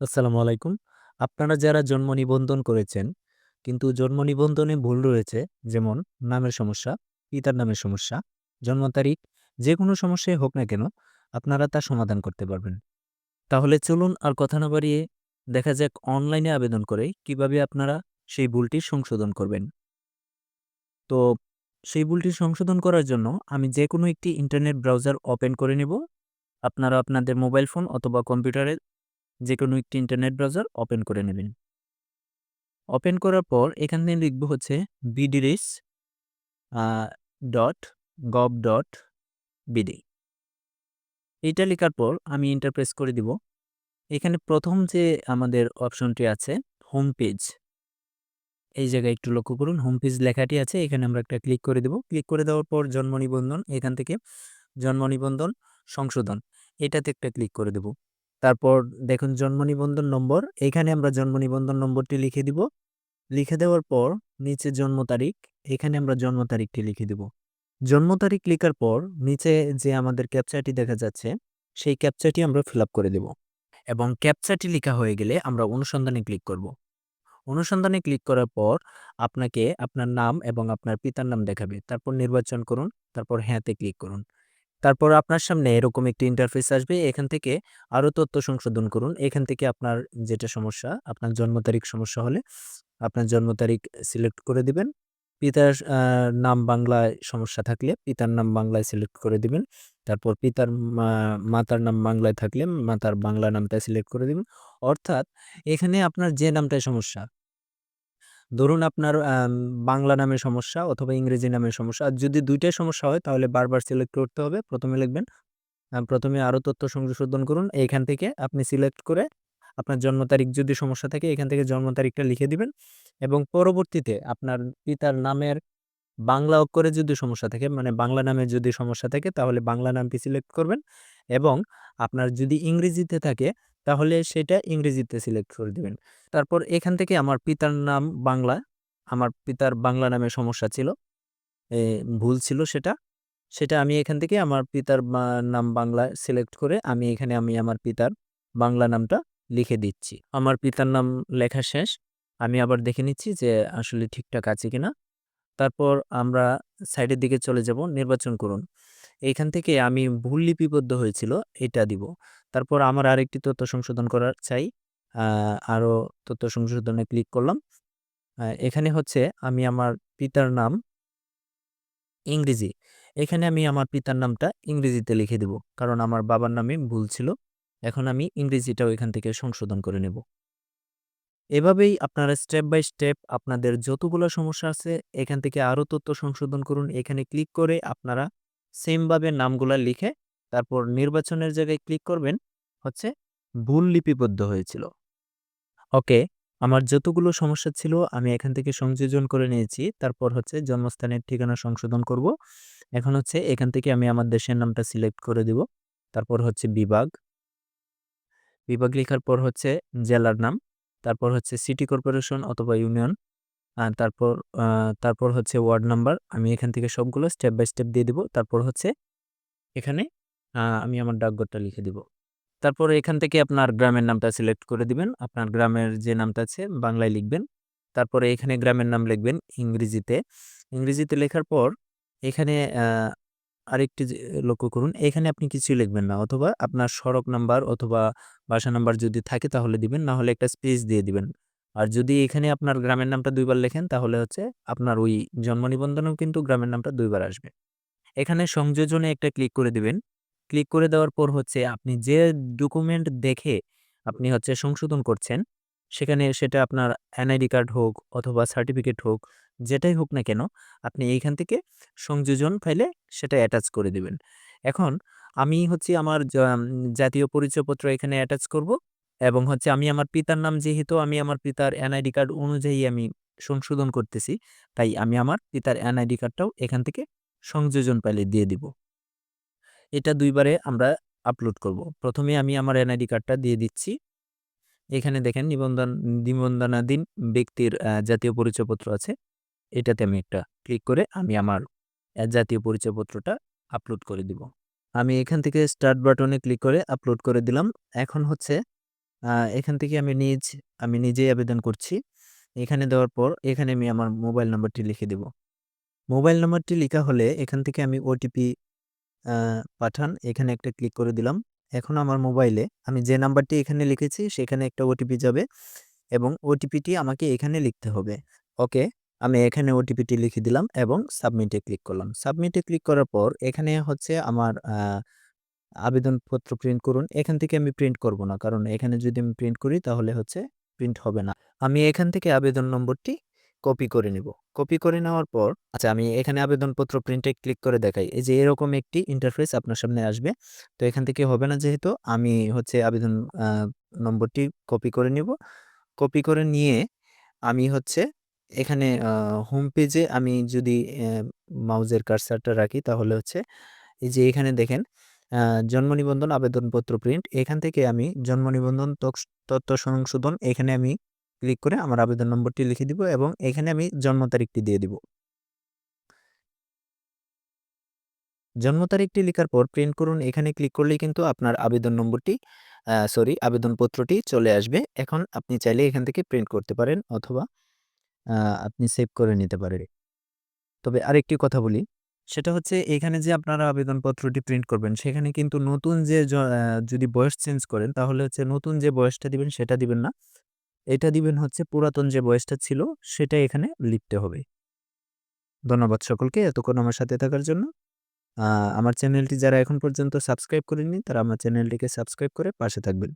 আসসালামু আলাইকুম। আপনারা যারা জন্ম নিবন্ধন করেছেন, কিন্তু জন্ম নিবন্ধনে ভুল রয়েছে, যেমন নামের সমস্যা, পিতার নামের সমস্যা, জন্ম তারিখ, যে কোনো সমস্যাই হোক না কেন, আপনারা তা সমাধান করতে পারবেন। তাহলে চলুন আর কথা না বাড়িয়ে দেখা যাক অনলাইনে আবেদন করে কীভাবে আপনারা সেই ভুলটি সংশোধন করবেন। তো সেই ভুলটি সংশোধন করার জন্য আমি যে কোনো একটি ইন্টারনেট ব্রাউজার ওপেন করে নেব। আপনারা আপনাদের মোবাইল ফোন অথবা কম্পিউটারে যেকোনো একটি ইন্টারনেট ব্রাউজার ওপেন করে নেবেন। ওপেন করার পর এখান থেকে লিখব হচ্ছে BDRIS dot gov dot BD. এইটা লেখার পর আমি এন্টার প্রেস করে দিব। এখানে প্রথম যে আমাদের অপশনটি আছে হোম পেজ। এই জায়গায় একটু লক্ষ্য করুন হোম পেজ লেখাটি আছে, এখানে আমরা একটা ক্লিক করে দেব। ক্লিক করে দেওয়ার পর জন্ম নিবন্ধন, এখান থেকে জন্ম নিবন্ধন, সংশোধন, এটাতে একটা ক্লিক করে দেব। তারপর দেখুন জন্ম নিবন্ধন নম্বর এখানে আমরা জন্ম নিবন্ধন নম্বরটি লিখে দিব। লিখে দেওয়ার পর নিচে জন্ম তারিখ, এখানে আমরা জন্ম তারিখটি লিখে দিব। জন্ম তারিখ লেখার পর নিচে যে আমাদের ক্যাপচাটি দেখা যাচ্ছে, সেই ক্যাপচাটি আমরা ফিল করে দেব এবং ক্যাপচাটি লেখা হয়ে গেলে আমরা অনুসন্ধানে ক্লিক করব। অনুসন্ধানে ক্লিক করার পর আপনাকে আপনার নাম এবং আপনার পিতার নাম দেখাবে তারপর নির্বাচন করুন, তারপর হ্যাঁতে ক্লিক করুন তারপর আপনার সামনে এরকম একটি ইন্টারফেস আসবে। এখান থেকে আরও তথ্য সংশোধন করুন। এখান থেকে আপনার যেটা সমস্যা, আপনার জন্ম তারিখ সমস্যা হলে আপনার জন্ম তারিখ সিলেক্ট করে দিবেন। পিতার নাম বাংলায় সমস্যা থাকলে পিতার নাম বাংলায় সিলেক্ট করে দিবেন। তারপর পিতার মাতার নাম বাংলায় থাকলে মাতার বাংলা নামটা সিলেক্ট করে দিবেন। অর্থাৎ এখানে আপনার যে নামটায় সমস্যা ধরুন আপনার বাংলা নামের সমস্যা অথবা ইংরেজি নামের সমস্যা। আর যদি দুইটাই সমস্যা হয়, তাহলে বারবার সিলেক্ট করতে হবে। প্রথমে লিখবেন প্রথমে আরও তথ্য সংশোধন করুন। এখান থেকে আপনি সিলেক্ট করে আপনার জন্ম তারিখ যদি সমস্যা থাকে এখান থেকে জন্ম তারিখটা লিখে দিবেন। এবং পরবর্তীতে আপনার পিতার নামের বাংলা অক্ষরে যদি সমস্যা থাকে মানে বাংলা নামের যদি সমস্যা থাকে, তাহলে বাংলা নামটি সিলেক্ট করবেন? এবং আপনার যদি ইংরেজিতে থাকে, তাহলে সেটা ইংরেজিতে সিলেক্ট করে দিবেন। তারপর এখান থেকে আমার পিতার নাম বাংলা। আমার পিতার বাংলা নামে সমস্যা ছিল। ভুল ছিল সেটা। সেটা আমি এখান থেকে আমার পিতার নাম বাংলা সিলেক্ট করে আমি এখানে আমি আমার পিতার বাংলা নামটা লিখে দিচ্ছি। আমার পিতার নাম লেখা শেষ। আমি আবার দেখে নিচ্ছি যে আসলে ঠিকঠাক আছে কিনা। তারপর আমরা সাইডের দিকে চলে যাব, নির্বাচন করুন। এইখান থেকে আমি ভুল লিপিবদ্ধ হয়েছিল, এটা দিব। তারপর আমার আরেকটি তথ্য সংশোধন করার চাই আরও তথ্য সংশোধনে ক্লিক করলাম। এখানে হচ্ছে আমি আমার পিতার নাম ইংরেজি। এখানে আমি আমার পিতার নামটা ইংরেজিতে লিখে দেব, কারণ আমার বাবার নামে ভুল ছিল। এখন আমি ইংরেজিটাও এখান থেকে সংশোধন করে নেব। এভাবেই আপনারা স্টেপ বাই স্টেপ আপনাদের যতগুলো সমস্যা আছে, এখান থেকে আরও তথ্য সংশোধন করুন। এখানে ক্লিক করে আপনারা সেমভাবে নামগুলো লিখে তারপর নির্বাচনের জায়গায় ক্লিক করবেন, হচ্ছে ভুল লিপিবদ্ধ হয়েছিল। ওকে, আমার যতগুলো সমস্যা ছিল আমি এখান থেকে সংযোজন করে নিয়েছি, তারপর হচ্ছে জন্মস্থানের ঠিকানা সংশোধন করব। এখন হচ্ছে এখান থেকে আমি আমার দেশের নামটা সিলেক্ট করে দিব, তারপর হচ্ছে বিভাগ। বিভাগ লেখার পর হচ্ছে জেলার নাম। তারপর হচ্ছে সিটি কর্পোরেশন অথবা ইউনিয়ন তারপর তারপর হচ্ছে ওয়ার্ড নাম্বার আমি এখান থেকে সবগুলো স্টেপ বাই স্টেপ দিয়ে দিব। তারপর হচ্ছে এখানে আমি আমার ডাকঘরটা লিখে দিব। তারপর এখান থেকে আপনার গ্রামের নামটা সিলেক্ট করে দিবেন। আপনার গ্রামের যে নামটা আছে বাংলায় লিখবেন। তারপরে এখানে গ্রামের নাম লিখবেন ইংরেজিতে। ইংরেজিতে লেখার পর এখানে আরেকটি লক্ষ্য করুন, এখানে আপনি কিছুই লিখবেন না। অথবা আপনার সড়ক নাম্বার অথবা বাসা নাম্বার যদি থাকে তাহলে দিবেন না হলে একটা স্পেস দিয়ে দিবেন। আর যদি এখানে আপনার গ্রামের নামটা দুইবার লেখেন, তাহলে হচ্ছে আপনার ওই জন্ম নিবন্ধনেও কিন্তু গ্রামের নামটা দুইবার আসবে। এখানে সংযোজনে একটা ক্লিক করে দিবেন। ক্লিক করে দেওয়ার পর হচ্ছে আপনি যে ডকুমেন্ট দেখে আপনি হচ্ছে সংশোধন করছেন সেখানে সেটা আপনার এনআইডি কার্ড হোক অথবা সার্টিফিকেট হোক, যেটাই হোক না কেন, আপনি এইখান থেকে সংযোজন ফাইলে সেটা অ্যাটাচ করে দিবেন। এখন আমি হচ্ছে আমার জাতীয় পরিচয়পত্র এখানে অ্যাটাচ করব এবং হচ্ছে আমি আমার পিতার নাম যেহেতু আমি আমার পিতার এনআইডি কার্ড অনুযায়ী আমি সংশোধন করতেছি, তাই আমি আমার পিতার এনআইডি কার্ডটাও এখান থেকে সংযোজন ফাইলে দিয়ে দিব। এটা দুইবারে আমরা আপলোড করব। প্রথমে আমি আমার এনআইডি কার্ডটা দিয়ে দিচ্ছি। এখানে দেখেন নিবন্ধন, নিবন্ধনাধীন ব্যক্তির জাতীয় পরিচয়পত্র আছে এটাতে আমি একটা ক্লিক করে আমি আমার জাতীয় পরিচয়পত্রটা আপলোড করে দিব আমি এখান থেকে স্টার্ট বাটনে ক্লিক করে আপলোড করে দিলাম এখন হচ্ছে এখান থেকে আমি নিজ, আমি নিজেই আবেদন করছি। এখানে দেওয়ার পর এখানে আমি আমার মোবাইল নাম্বারটি লিখে দেব। মোবাইল নাম্বারটি লেখা হলে এখান থেকে আমি ওটিপি পাঠান এখানে একটা ক্লিক করে দিলাম। এখন আমার মোবাইলে আমি যে নাম্বারটি এখানে লিখেছি সেখানে একটা ওটিপি যাবে এবং ওটিপিটি আমাকে এখানে লিখতে হবে। ওকে, আমি এখানে ওটিপিটি লিখে দিলাম এবং সাবমিটে ক্লিক করলাম। সাবমিটে ক্লিক করার পর এখানে হচ্ছে আমার আবেদনপত্র প্রিন্ট করুন। এখান থেকে আমি প্রিন্ট করব না। কারণ এখানে যদি আমি প্রিন্ট করি তাহলে হচ্ছে প্রিন্ট হবে না। আমি এখান থেকে আবেদন নম্বরটি কপি করে নিব। কপি করে নেওয়ার পর আচ্ছা আমি এখানে আবেদনপত্র প্রিন্টে ক্লিক করে দেখাই। এই যে এরকম একটি ইন্টারফেস আপনার সামনে আসবে। তো এখান থেকে হবে না যেহেতু, আমি হচ্ছে আবেদন নম্বরটি কপি করে নিব। কপি করে নিয়ে আমি হচ্ছে এখানে হোম পেজে আমি যদি মাউজের কার্সারটা রাখি, তাহলে হচ্ছে এই যে এখানে দেখেন জন্ম নিবন্ধন, আবেদনপত্র প্রিন্ট এখান থেকে আমি জন্ম নিবন্ধন তথ্য সংশোধন, এখানে আমি ক্লিক করে আমার আবেদন নম্বরটি লিখে দিব এবং এখানে আমি জন্ম তারিখটি দিয়ে দিব। জন্ম তারিখটি লেখার পর প্রিন্ট করুন এখানে ক্লিক করলেই কিন্তু আপনার আবেদন নম্বরটি সরি আবেদনপত্রটি চলে আসবে। এখন আপনি চাইলে এখান থেকে প্রিন্ট করতে পারেন অথবা আপনি সেভ করে নিতে পারেন। তবে আরেকটি কথা বলি, সেটা হচ্ছে এখানে যে আপনারা আবেদনপত্রটি প্রিন্ট করবেন সেখানে কিন্তু নতুন যে যদি বয়স চেঞ্জ করেন তাহলে হচ্ছে নতুন যে বয়সটা দিবেন সেটা দিবেন না। এটা দিবেন হচ্ছে পুরাতন যে বয়সটা ছিল, সেটা এখানে লিখতে হবে। ধন্যবাদ সকলকে এতক্ষণ আমার সাথে থাকার জন্য। আমার চ্যানেলটি যারা এখন পর্যন্ত সাবস্ক্রাইব করেননি, তারা আমার চ্যানেলটিকে সাবস্ক্রাইব করে পাশে থাকবেন।